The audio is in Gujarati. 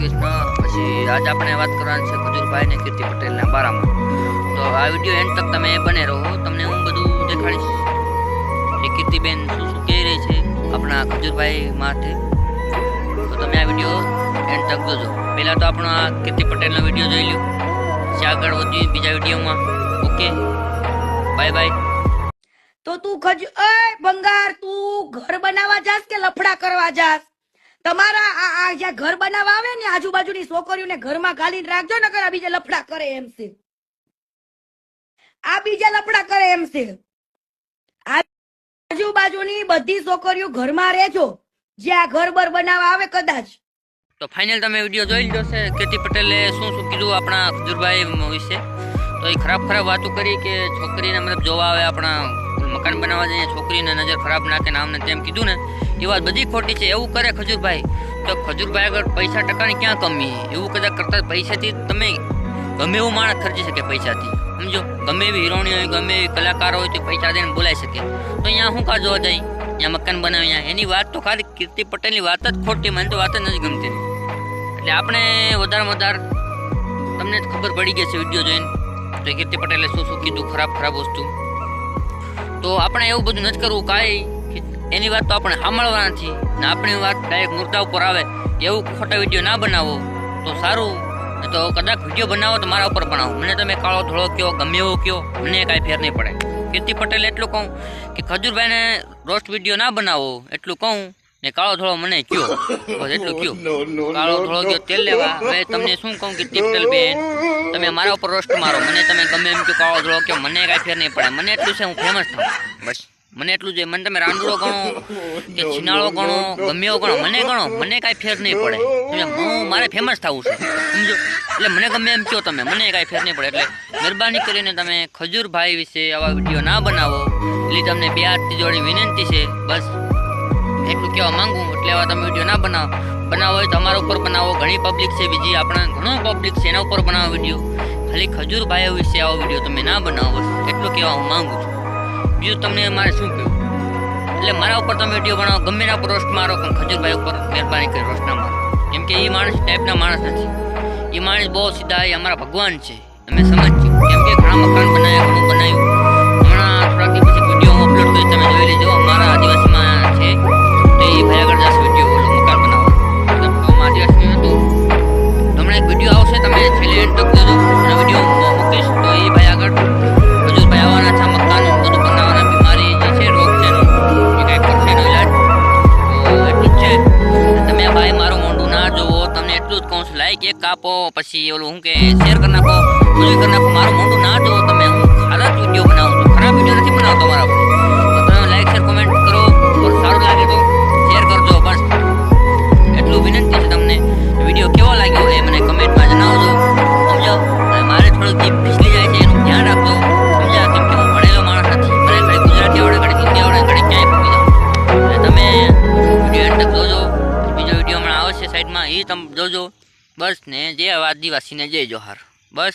કૃષ્ણ પછી આજ આપણે વાત કરવાની છે ખજૂરભાઈ ને કીર્તિ પટેલના બારામાં. તો આ વીડિયો એન્ડ તક તમે બને રહો. તમને હું બધું દેખાડીશ. કે કીર્તિબેન શું શું કહી રહી છે આપણા ખજૂરભાઈ માટે તો તમે આ વીડિયો એન્ડ તક જોજો. પહેલાં તો આપણો આ કીર્તિ પટેલનો વીડિયો જોઈ લ્યો. પછી આગળ વધી બીજા વિડીયોમાં. ઓકે? Bye bye. તો તું ખજ એ, બંગાર, તું ઘર બનાવવા જાસ કે લફડા કરવા જાસ? તમારા આ આ જ્યાં ઘર બનાવવા આવે ને, આજુબાજુની છોકરીઓને ઘરમાં ઘાલીને રાખજો ને આ બીજા લફડા કરે એમ છે. આ બીજા લફડા કરે એમ છે. આજુબાજુની બધી છોકરીઓ ઘરમાં રહેજો જે આ ઘર બર બનાવવા આવે કદાચ. તો ફાઇનલ તમે વીડિયો જોઈ લીધો છે કીર્તિ પટેલે શું શું કીધું આપણા ખજુરભાઈ વિશે? તો એ ખરાબ ખરાબ વાતો કરી કે છોકરીને મતલબ જોવા આવે આપણા મકાન બનાવવા જઈએ, છોકરીને નજર ખરાબ નાખે નામને તેમ કીધું ને, એ વાત બધી ખોટી છે. એવું કરે ખજૂરભાઈ. તો ખજૂરભાઈ આગળ પૈસા ટકાની ક્યાં કમી એવું કદાચ કરતા પૈસાથી તમે ગમે એવું માણસ ખર્ચી શકે પૈસાથી. સમજો? ગમે એવી હિરોણી હોય, ગમે એવી કલાકાર હોય તો પૈસા દઈને બોલાઈ શકે. તો અહીંયા શું કાજો જાય? અહીંયા મકાન બનાવે, અહીંયા. એની વાત તો ખાલી કીર્તિ પટેલની વાત જ ખોટી, મને તો વાત જ નથી ગમતી. એટલે આપણે વધારે વધારે તમને ખબર પડી ગઈ છે વીડિયો જોઈને. તો કીર્તિ પટેલે શું શું કીધું? ખરાબ ખરાબ વસ્તુ. તો આપણે એવું બધું નથી કરવું કાંઈ. એની વાત તો આપણે સાંભળવા નથી. ને આપણી વાત ડાયરેક્ટ મુદ્દા ઉપર આવે, એવું ખોટા વીડિયો ના બનાવો, તો સારું. તો કદાચ વીડિયો બનાવો તો મારા ઉપર બનાવો મને તમે કાળો ધોળો કયો, ગમે એવો કયો, મને કાંઈ ફેર નહીં પડે. કીર્તિ પટેલ એટલું કહું કે ખજૂરભાઈને રોસ્ટ વીડિયો ના બનાવો, એટલું કહું. ને કાળો ધોળો મને કયો? બસ એટલું કયો. કાળો ધોળો કયો તેલ લેવા? હવે તમને શું કહું કે ટિપ્ટલ બેન તમે મારા ઉપર રોસ્ટ મારો. મને તમે ગમે એમ કે કાળો ધોળો કે મને કાંઈ ફેર નહીં પડે. મને એટલું છે હું ફેમસ થાઉં. બસ. મને એટલું જોઈએ મને તમે રાંડુડો ગણો કે છીનાળો ગણો ગમે એવો ગણો મને ગણો મને કાંઈ ફેર નહીં પડે. હું મારે ફેમસ થવું છે સમજો? એટલે મને ગમે એમ કહો તમે મને કાંઈ ફેર નહીં પડે. એટલે મહેરબાની કરીને તમે ખજૂરભાઈ વિશે આવા વીડિયો ના બનાવો. એટલે તમને બે હાથથી જોડી વિનંતી છે બસ. એટલું કહેવા માંગુ એટલે આવા તમે વીડિયો ના બનાવો. બનાવો હોય તો અમારા ઉપર બનાવો, ઘણી પબ્લિક છે, બીજી આપણા ઘણો પબ્લિક છે, એના ઉપર બનાવો વીડિયો ખાલી ખજૂરભાઈ વિશે આવો વીડિયો તમે ના બનાવો એટલું કહેવા હું માંગુ છું. બીજું તમને મારે શું કહ્યું એટલે મારા ઉપર તમે વીડિયો બનાવો, ગમે એના ઉપર રોસ્ટ મારો, પણ ખજૂરભાઈ ઉપર મહેરબાની કરી રોસ્ટ ના મારો. કેમ કે એ માણસ ટાઈપના માણસ નથી. એ માણસ બહુ સીધા એ અમારા ભગવાન છે. અમે સમજીએ આપો, પછી ઓલું હું કે શેર કરી નાખો બધું કરી નાખો. મારું મોઢું ના જો તમે, હું ખરાબ વીડિયો બનાવું છું. ખરાબ વીડિયો નથી બનાવતો મારા તો તમે લાઈક શેર કોમેન્ટ કરો. સારું લાગે તો શેર કરજો. બસ. એટલું વિનંતી છે તમને. વીડિયો કેવો લાગ્યો એ મને કમેન્ટમાં જણાવજો. સમજો? મારે થોડું જીભ ફીસલી જાય છે, એનું ધ્યાન રાખજો. સમજ્યા? કેમ કે હું ભણેલો માણસ નથી. મને ઘડી ગુજરાતી આવડે ઘડી હિન્દી આવડે ઘડી ક્યાંય પૂગી જાઉં. તમે વીડિયો એન્ડ જોજો. બીજો વીડિયો હમણાં આવશે સાઈડમાં એ તમે જોજો. બસ ને જે આદિવાસીને જય જોહાર. બસ.